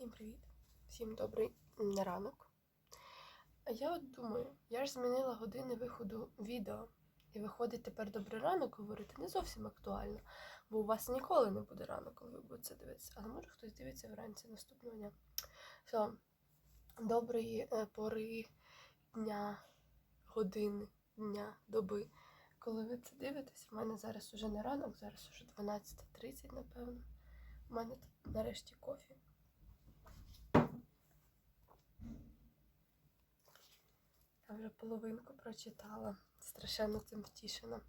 Всім привіт! Всім добрий ранок. А я от думаю, я ж змінила години виходу відео. І виходить тепер добрий ранок говорити не зовсім актуально, бо у вас ніколи не буде ранок, коли ви будете дивитися. Але може хтось дивиться вранці наступного дня. Все, доброї е, пори дня, години, дня, доби. Коли ви це дивитесь, в мене зараз уже не ранок, зараз уже 12.30, напевно. У мене нарешті кофі. Я вже половинку прочитала. Страшенно цим втішена.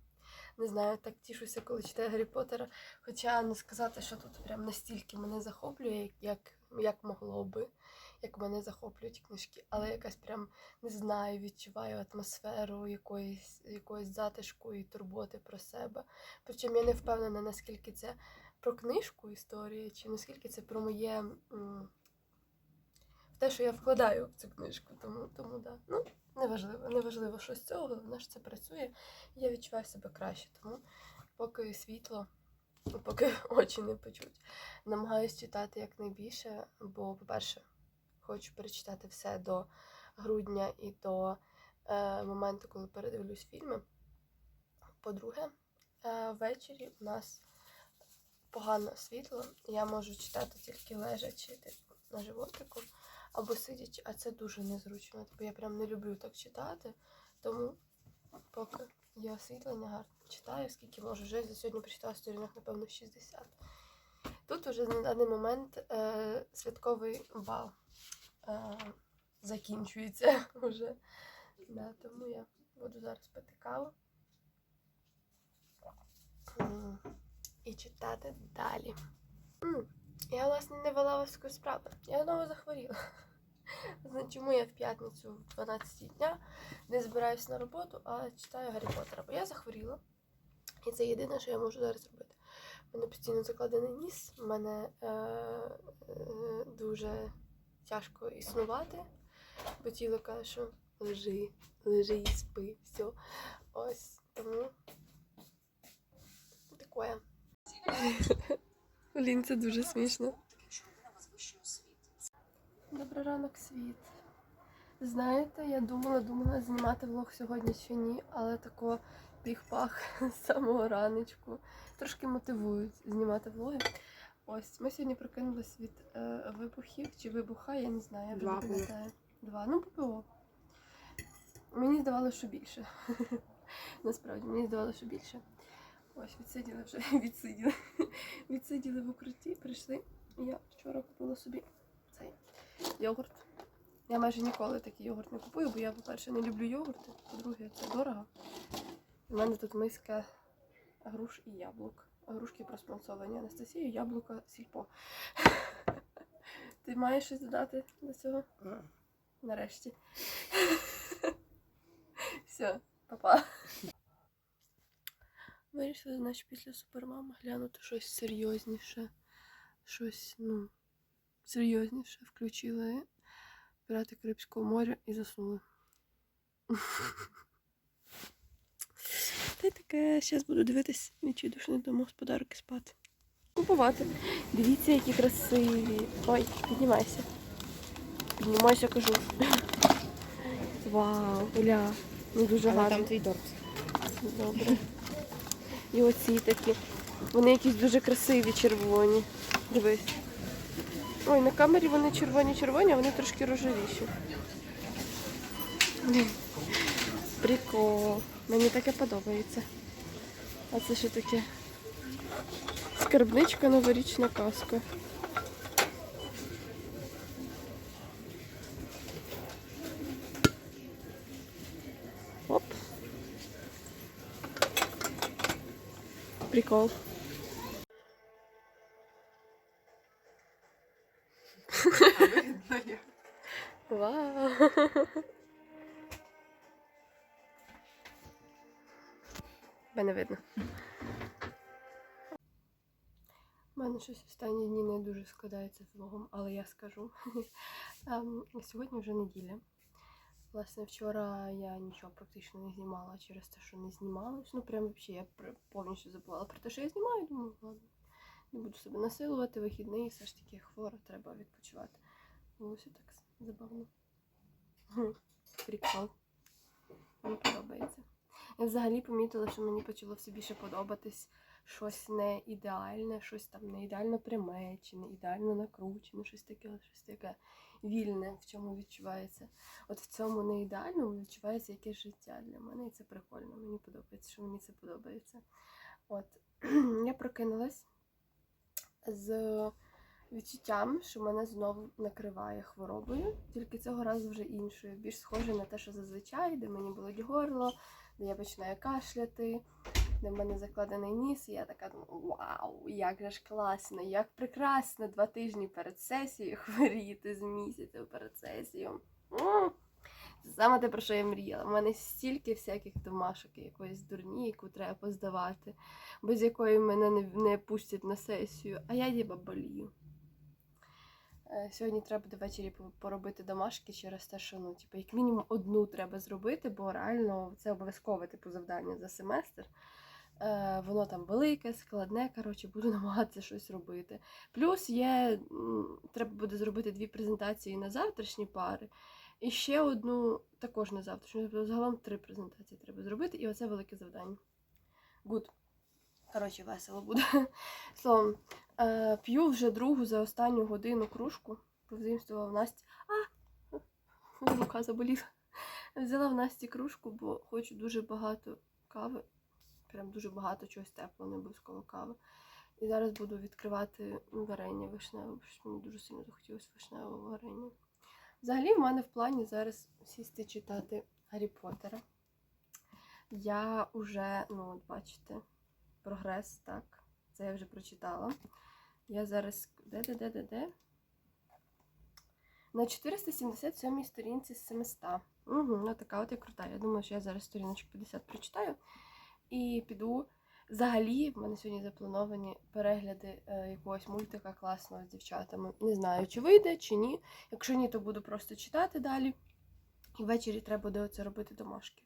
Не знаю, так тішуся, коли читаю Гаррі Поттера. Хоча не сказати, що тут прям настільки мене захоплює, як, як могло би, як мене захоплюють книжки. Але якась прям не знаю, відчуваю атмосферу якоїсь, якоїсь затишку і турботи про себе. Причому я не впевнена, наскільки це про книжку історії, чи наскільки це про моє. те, що я вкладаю в цю книжку. Тому, тому да. Ну, Неважливо, неважливо, що з цього, головне, що це працює. Я відчуваю себе краще. Тому поки світло, поки очі не печуть, намагаюсь читати якнайбільше, бо, по-перше, хочу перечитати все до грудня і до е, моменту, коли передивлюсь фільми. По-друге, е, ввечері у нас погано світло, я можу читати тільки лежачи типу, на животику або сидячи, а це дуже незручно. Типу я прям не люблю так читати. Тому поки є освітлення, гарно читаю, скільки можу. Вже за сьогодні прочитала сторінок, напевно, 60. Тут уже на даний момент е, святковий бал е, закінчується вже. Да, тому я буду зараз пити каву і читати далі. Я, власне, не вела ваську справи. Я знову захворіла. Чому я в п'ятницю в 12 дня не збираюсь на роботу, а читаю Гаррі Поттера. Бо я захворіла. І це єдине, що я можу зараз робити. У мене постійно закладений ніс, в мене е, е, дуже тяжко існувати, бо тіло каже, що лежи, лежи і спи, все. Ось тому таке. Блін, це дуже смішно. Добрий ранок, світ. Знаєте, я думала, думала знімати влог сьогодні чи ні, але тако піх-пах з самого раночку. Трошки мотивують знімати влоги. Ось, ми сьогодні прокинулись від е, вибухів чи вибуха, я не знаю, я Два не пам'ятаю. Два. Ну, ППО. Мені здавалося, що більше. Насправді, мені здавалося, що більше. Ось, відсиділи вже, відсиділи. Відсиділи в укритті, прийшли. Я вчора купила собі цей йогурт. Я майже ніколи такий йогурт не купую, бо я, по-перше, не люблю йогурти, по-друге, це дорого. У мене тут миска груш і яблук. Грушки проспонсовані Анастасією, яблука сільпо. Ти маєш щось додати до цього? Нарешті. Все, папа. Вирішили, значить, після супермами глянути щось серйозніше. Щось, ну, серйозніше. Включили Пірати Карибського моря і заснули. Та й таке, зараз буду дивитись відчайдушний домогосподарки спати. Купувати. Дивіться, які красиві. Ой, піднімайся. Піднімайся, кажу. Вау, Оля, ну дуже гарно. там твій торт. Добре. І оці такі. Вони якісь дуже красиві, червоні. Дивись. Ой, на камері вони червоні-червоні, а вони трошки рожевіші. Прикол. Мені таке подобається. А це що таке? Скарбничка новорічна казка. Прикол. Вау. Мене видно. У мене щось останні дні не дуже складається з влогом, але я скажу. Ем, Сьогодні вже неділя. Власне, вчора я нічого практично не знімала через те, що не знімалась. Ну, прям взагалі я повністю забувала про те, що я знімаю. Думаю, ладно, не буду себе насилувати, вихідний, все ж таки хвора, треба відпочивати. волосся так забавно. Прикол. Мені подобається. Я взагалі помітила, що мені почало все більше подобатись щось не ідеальне, щось там не ідеально пряме, чи не ідеально накручене, щось таке, щось таке вільне, в чому відчувається. От в цьому не ідеальному відчувається якесь життя для мене, і це прикольно. Мені подобається, що мені це подобається. От я прокинулась з відчуттям, що мене знову накриває хворобою, тільки цього разу вже іншою, більш схоже на те, що зазвичай, де мені болить горло, де я починаю кашляти, де в мене закладений ніс, і я така думаю, вау, як же ж класно, як прекрасно два тижні перед сесією хворіти з місяцем перед сесією. Саме те, про що я мріяла. У мене стільки всяких домашок, якоїсь дурні, яку треба поздавати, без якої мене не, не пустять на сесію, а я діба болію. Е, Сьогодні треба буде ввечері поробити домашки через те, що ну, типу, як мінімум одну треба зробити, бо реально це обов'язкове типу, завдання за семестр. Е, воно там велике, складне, коротше, буду намагатися щось робити. Плюс є, треба буде зробити дві презентації на завтрашні пари, і ще одну також на завтрашню. Тобто загалом три презентації треба зробити, і оце велике завдання. Гуд. Коротше, весело буде. Словом, е, п'ю вже другу за останню годину кружку. Повзаємствувала в Насті. А! Рука заболіла. Взяла в Насті кружку, бо хочу дуже багато кави. Прям дуже багато чогось теплого, не обов'язково кави. І зараз буду відкривати варення вишневе, бо мені дуже сильно захотілося вишневого варення. Взагалі, в мене в плані зараз сісти читати Гаррі Поттера. Я вже, ну, от бачите, прогрес, так. Це я вже прочитала. Я зараз. Де, де, де, де, де? На 477 сторінці з 700. Угу, ну така от я крута. Я думаю, що я зараз сторіночок 50 прочитаю. І піду. Взагалі, в мене сьогодні заплановані перегляди е, якогось мультика класного з дівчатами. Не знаю, чи вийде, чи ні. Якщо ні, то буду просто читати далі. І ввечері треба буде оце робити домашки.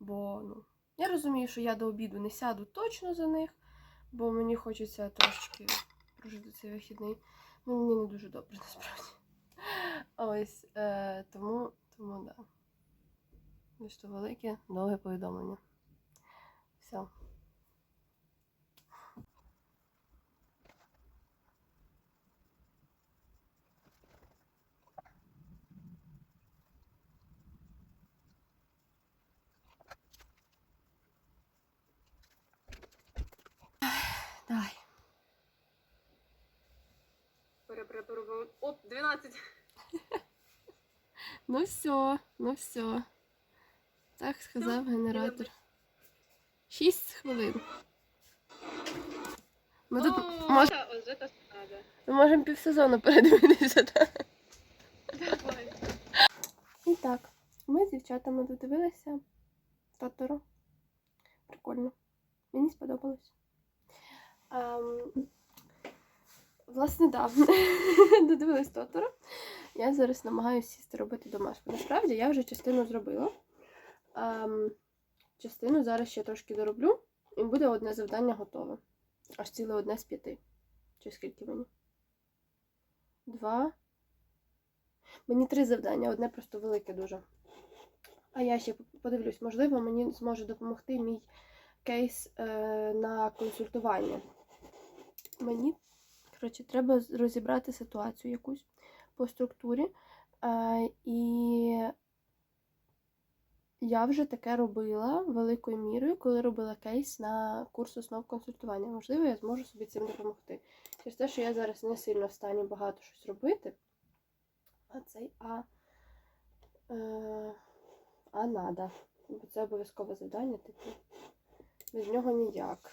Бо ну, я розумію, що я до обіду не сяду точно за них, бо мені хочеться трошечки прожити цей вихідний. Ну, мені не дуже добре насправді. Ось, е, тому, тому да. Ось то велике, довге повідомлення. Все. Давай. Перепрепарував. Оп, 12. Ну все, ну все. Так сказав генератор. Шість хвилин. Ми тут мож... Ось це треба. ми можемо півсезону передивитися. Так? Давай. І так, ми з дівчатами додивилися Тоторо. Прикольно. Мені сподобалось. Ем, власне. Да. Додивились Тоторо. Я зараз намагаюся сісти робити домашку. Насправді я вже частину зробила. Ем, частину зараз ще трошки дороблю, і буде одне завдання готове. Аж ціле одне з п'яти. Чи скільки мені? Два. Мені три завдання, одне просто велике дуже. А я ще подивлюсь, можливо, мені зможе допомогти мій кейс е, на консультування. Мені, коротше, треба розібрати ситуацію якусь по структурі. Е, і я вже таке робила великою мірою, коли робила кейс на курс основ консультування. Можливо, я зможу собі цим допомогти. Через те, що я зараз не сильно в стані багато щось робити. А цей А. Е, а надо. Бо це обов'язкове завдання, типу. Без нього ніяк.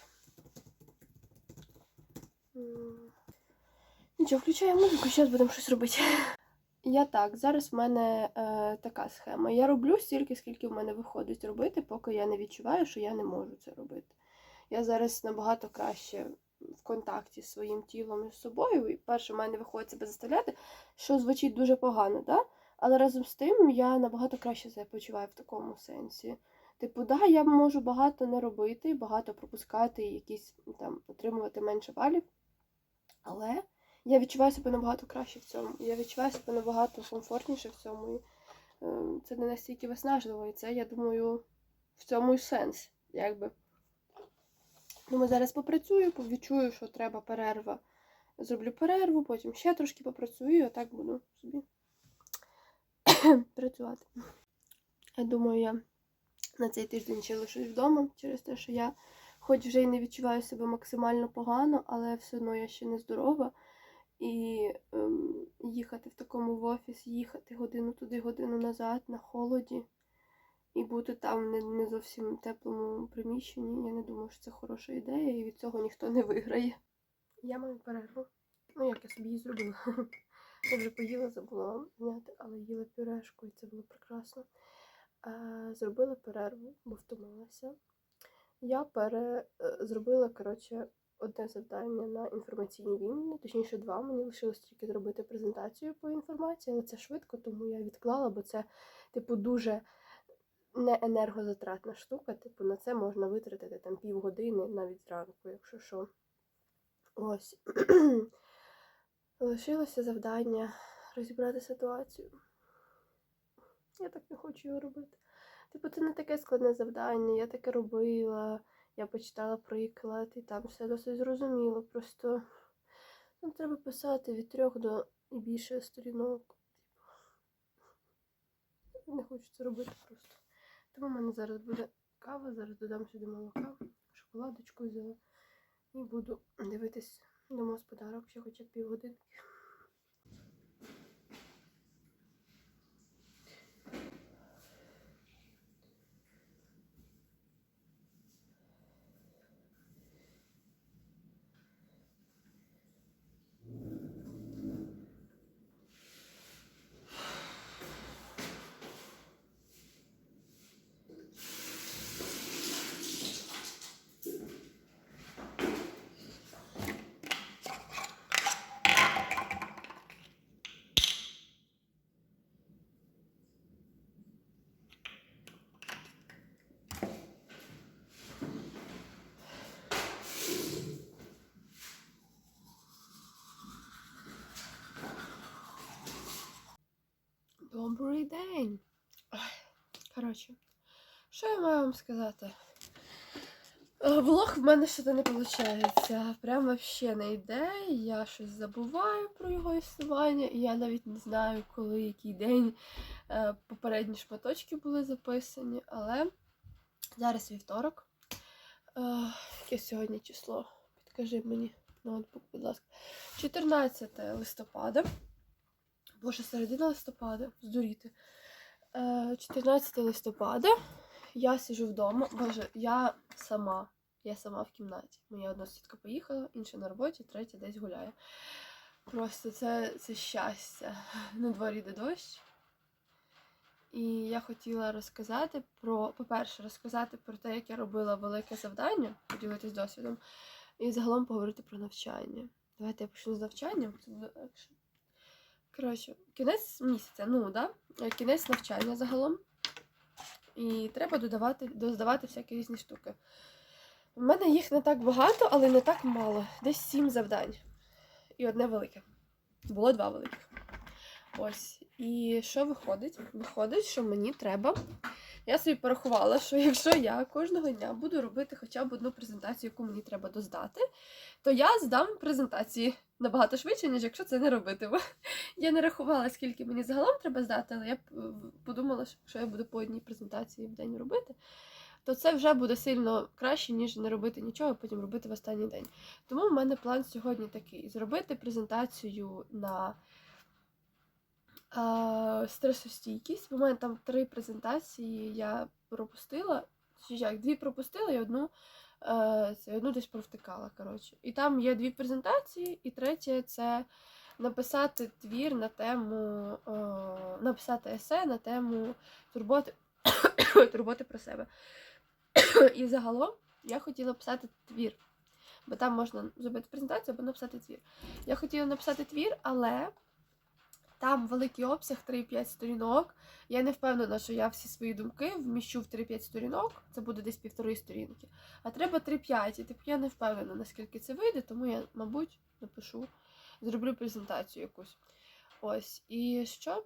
Нічого, включаємо музику, зараз будемо щось робити. Я так, зараз в мене е, така схема. Я роблю стільки, скільки в мене виходить робити, поки я не відчуваю, що я не можу це робити. Я зараз набагато краще в контакті з своїм тілом і з собою. І перше, в мене виходить себе заставляти, що звучить дуже погано, да? але разом з тим я набагато краще себе почуваю в такому сенсі. Типу, да, я можу багато не робити, багато пропускати, якісь там отримувати менше балів. Але я відчуваю себе набагато краще в цьому. Я відчуваю себе набагато комфортніше в цьому. І, е, це не настільки виснажливо. І це, я думаю, в цьому і сенс. Якби. Думаю, зараз попрацюю, відчую, що треба перерва. Зроблю перерву, потім ще трошки попрацюю, і отак буду собі працювати. Я думаю, я на цей тиждень ще лишусь вдома через те, що я хоч вже й не відчуваю себе максимально погано, але все одно я ще не здорова. І ем, їхати в такому в офіс, їхати годину туди, годину назад на холоді і бути там не, не зовсім теплому приміщенні. Я не думаю, що це хороша ідея, і від цього ніхто не виграє. Я маю перерву. Ну, як я собі її зробила. Я вже поїла, забула зняти, але їла пюрешку, і це було прекрасно. Е, зробила перерву, бо втомилася. Я пере... е, зробила, коротше, одне завдання на інформаційній війні, точніше два. Мені лишилось тільки зробити презентацію по інформації, але це швидко, тому я відклала, бо це, типу, дуже не енергозатратна штука. Типу, на це можна витратити там півгодини навіть зранку, якщо що. Ось. Лишилося завдання розібрати ситуацію. Я так не хочу його робити. Типу, це не таке складне завдання, я таке робила, я почитала приклад, і там все досить зрозуміло. Просто ну, треба писати від трьох до більше сторінок. Типу, не хочу це робити просто. Тому в мене зараз буде кава, зараз додам сюди молока, шоколадочку взяла. І буду дивитись домогосподарок ще хоча б півгодинки. Добрий день. Ой, Коротше, що я маю вам сказати? Е, Влог в мене ще не виходить. Прям вообще не йде. Я щось забуваю про його існування, і я навіть не знаю, коли який день е, попередні шматочки були записані, але зараз вівторок. Е, Яке сьогодні число? Підкажи мені ноутбук, будь ласка. 14 листопада. Боже, середина листопада, здуріти. Е, 14 листопада. Я сижу вдома. Боже, я сама. Я сама в кімнаті. Моя одна сусідка поїхала, інша на роботі, третя десь гуляє. Просто це, це щастя. На дворі йде дощ. І я хотіла розказати про, по-перше, розказати про те, як я робила велике завдання, поділитись досвідом, і загалом поговорити про навчання. Давайте я почну з навчання. Коротше, кінець місяця, ну да? е, кінець навчання загалом. І треба додавати, доздавати всякі різні штуки. У мене їх не так багато, але не так мало. Десь сім завдань. І одне велике. Було два великих. Ось. І що виходить? Виходить, що мені треба. Я собі порахувала, що якщо я кожного дня буду робити хоча б одну презентацію, яку мені треба доздати, то я здам презентації набагато швидше, ніж якщо це не робитиму. Я не рахувала, скільки мені загалом треба здати, але я е, подумала, що якщо я буду по одній презентації в день робити, то це вже буде сильно краще, ніж не робити нічого, а потім робити в останній день. Тому в мене план сьогодні такий: зробити презентацію на стресостійкість. У мене там три презентації я пропустила. Чи як, дві пропустила і одну, е, це, одну десь провтикала. Коротше. І там є дві презентації, і третє це написати твір на тему, е, написати есе на тему турботи, турботи про себе. І загалом я хотіла писати твір. Бо там можна зробити презентацію або написати твір. Я хотіла написати твір, але там великий обсяг 3-5 сторінок. Я не впевнена, що я всі свої думки вміщу в 3-5 сторінок. Це буде десь півтори сторінки. А треба 3-5. І типу я не впевнена, наскільки це вийде, тому я, мабуть, напишу зроблю презентацію якусь. Ось. І що?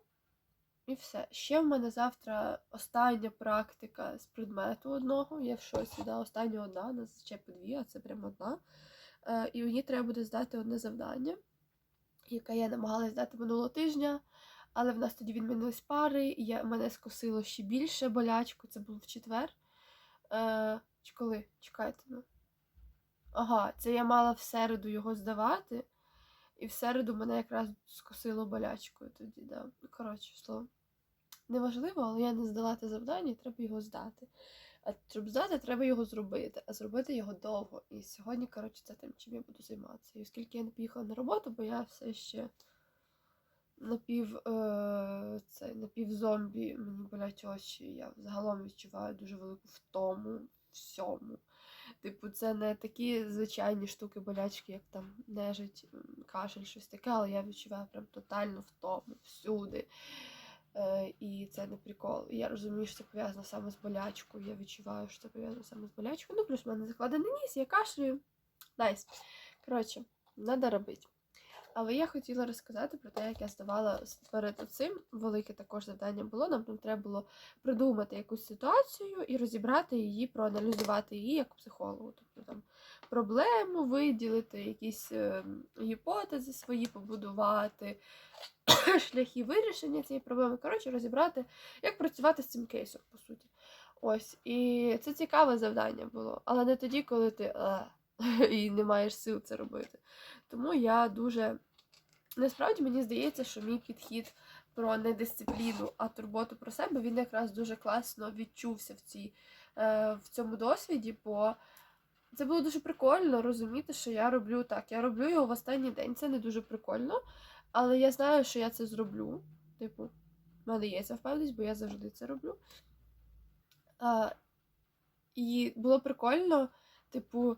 І все. Ще в мене завтра остання практика з предмету одного. Я в шоці, да, остання одна, нас ще по дві, а це прямо одна. Е, і мені треба буде здати одне завдання, яке я намагалась здати минулого тижня. Але в нас тоді відмінились пари, і я, мене скосило ще більше болячку. Це було в четвер. Е, чи коли? Чекайте. Ну. Ага, це я мала в середу його здавати, і в середу мене якраз скосило болячкою тоді, да. Коротше, слово. Неважливо, але я не здала те завдання, треба його здати. А щоб здати, треба його зробити, а зробити його довго. І сьогодні, коротше, це тим, чим я буду займатися. І оскільки я не поїхала на роботу, бо я все ще напів, е, це, напівзомбі, мені болять очі, я загалом відчуваю дуже велику втому всьому. Типу, це не такі звичайні штуки болячки, як там нежить, кашель, щось таке, але я відчуваю прям тотальну втому всюди. Е, і це не прикол. Я розумію, що це пов'язано саме з болячкою. Я відчуваю, що це пов'язано саме з болячкою. Ну, плюс в мене закладений ніс, я кашлюю. Найс. Коротше, треба робити. Але я хотіла розказати про те, як я здавала перед цим велике також завдання було. Нам там треба було придумати якусь ситуацію і розібрати її, проаналізувати її як психологу. Тобто там проблему виділити, якісь е, гіпотези свої побудувати, шляхи вирішення цієї проблеми. Коротше, розібрати, як працювати з цим кейсом, по суті. Ось. І це цікаве завдання було, але не тоді, коли ти «Е», і не маєш сил це робити. Тому я дуже. Насправді мені здається, що мій підхід про не дисципліну, а турботу про себе він якраз дуже класно відчувся в, цій, е, в цьому досвіді, бо це було дуже прикольно розуміти, що я роблю так. Я роблю його в останній день, це не дуже прикольно, але я знаю, що я це зроблю. Типу, в мене є ця впевненість, бо я завжди це роблю. А, і було прикольно, типу,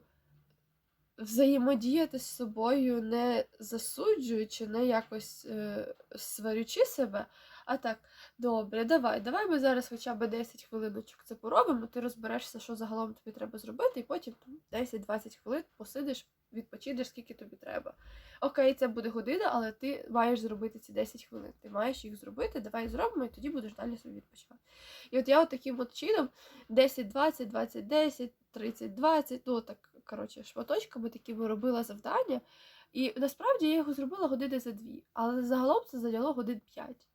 взаємодіяти з собою, не засуджуючи, не якось е, сварючи себе, а так, добре, давай, давай ми зараз хоча б 10 хвилиночок це поробимо, ти розберешся, що загалом тобі треба зробити, і потім 10-20 хвилин посидиш, відпочинеш, скільки тобі треба. Окей, це буде година, але ти маєш зробити ці 10 хвилин. Ти маєш їх зробити, давай зробимо, і тоді будеш далі собі відпочивати. І от я от таким от чином 10-20, 20-10, 30-20, ну так, коротше, шматочками такими робила завдання. І насправді я його зробила години за дві, але загалом це зайняло годин 5.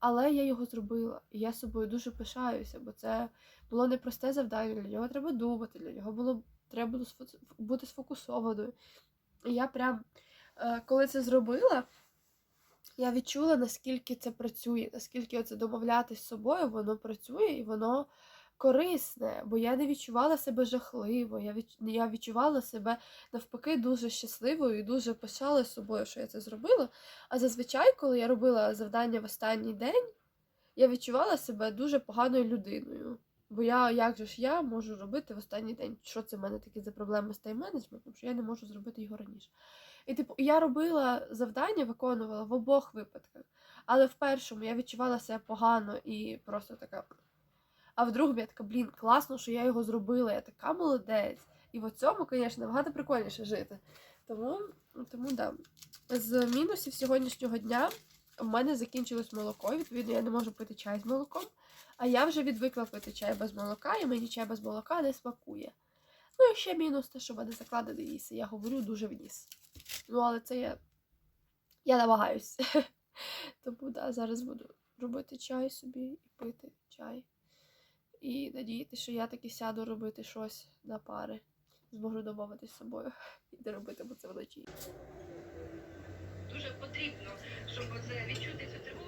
Але я його зробила, і я собою дуже пишаюся, бо це було непросте завдання. Для нього треба думати, для нього було треба бути сфокусованою. І я прям, е, коли це зробила, я відчула, наскільки це працює, наскільки оце домовлятись з собою, воно працює і воно корисне, бо я не відчувала себе жахливо, я, я відчувала себе навпаки дуже щасливою і дуже пишала собою, що я це зробила. А зазвичай, коли я робила завдання в останній день, я відчувала себе дуже поганою людиною. Бо я, як же ж я можу робити в останній день? Що це в мене такі за проблеми з тайм-менеджментом, що я не можу зробити його раніше. І типу, я робила завдання, виконувала в обох випадках. Але в першому я відчувала себе погано і просто така. А в другому я така, блін, класно, що я його зробила, я така молодець. І в цьому, звісно, набагато прикольніше жити. Тому, тому да. З мінусів сьогоднішнього дня в мене закінчилось молоко, відповідно, я не можу пити чай з молоком. А я вже відвикла пити чай без молока, і мені чай без молока не смакує. Ну і ще мінус те, що в мене закладений ніс, я говорю дуже в ніс. Ну, але це я. Я намагаюсь. Тому да, зараз буду робити чай собі і пити чай. І надіятися, що я таки сяду робити щось на пари. Зможу домовитись з собою і не робитиму це вночі. дуже потрібно, щоб оце відчути цю тривогу,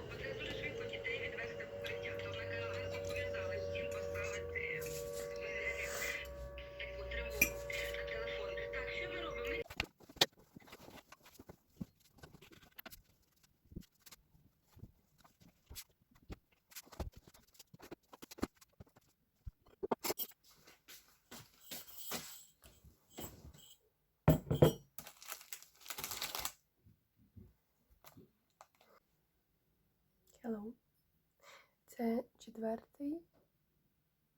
четвертий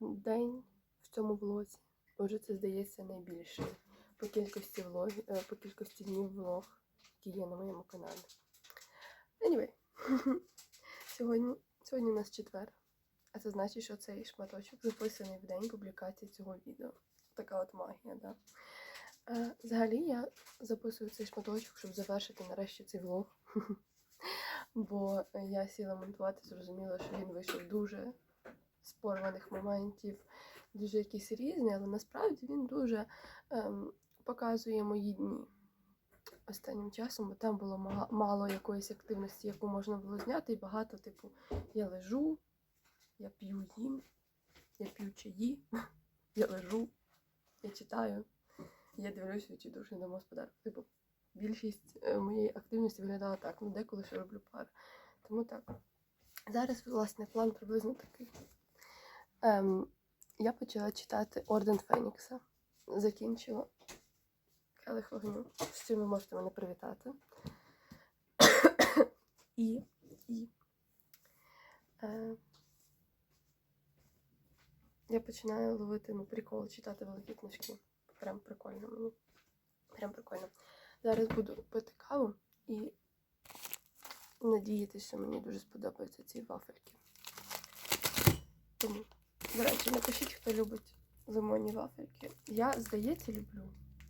день в цьому влозі. Може, це здається найбільший по кількості влог, по кількості днів влог, які є на моєму каналі. Anyway, сьогодні, сьогодні у нас четвер, а це значить, що цей шматочок записаний в день публікації цього відео. Така от магія, да. Е, взагалі я записую цей шматочок, щоб завершити нарешті цей влог. Бо я сіла монтувати, зрозуміла, що він вийшов дуже з порваних моментів, дуже якийсь різний, але насправді він дуже ем, показує мої дні останнім часом, бо там було мало якоїсь активності, яку можна було зняти, і багато, типу, я лежу, я п'ю їм, я п'ю чаї, я лежу, я читаю, я дивлюся відчайдушний домогосподарок. Типу, більшість е, моєї активності виглядала так, ну деколи ще роблю пари. Тому так. Зараз, власне, план приблизно такий. Ем, я почала читати Орден Фенікса. Закінчила келих вогню. З цим ви можете мене привітати. і, і е, я починаю ловити ну, прикол читати великі книжки. Прям прикольно мені. Прям прикольно. Зараз буду пити каву і надіятися, що мені дуже сподобаються ці вафельки. Тому, до речі, напишіть, хто любить лимонні вафельки. Я, здається, люблю.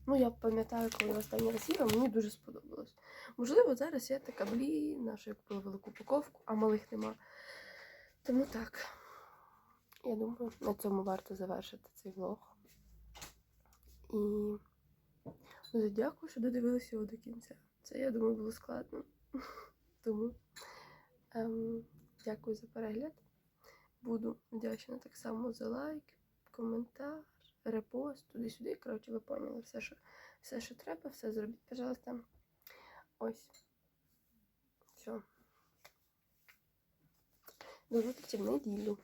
Ну, я пам'ятаю, коли я останній раз їла, мені дуже сподобалось. Можливо, зараз я така, блін, нашу я купила велику упаковку, а малих нема. Тому так. Я думаю, на цьому варто завершити цей влог. І дуже дякую, що додивилися його до кінця. Це, я думаю, було складно. Тому ем, дякую за перегляд. Буду вдячна так само за лайк, коментар, репост, туди-сюди. Коротше, ви поняли все, що, все, що треба, все зробіть, пожалуйста. Ось. Все. До зустрічі в неділю.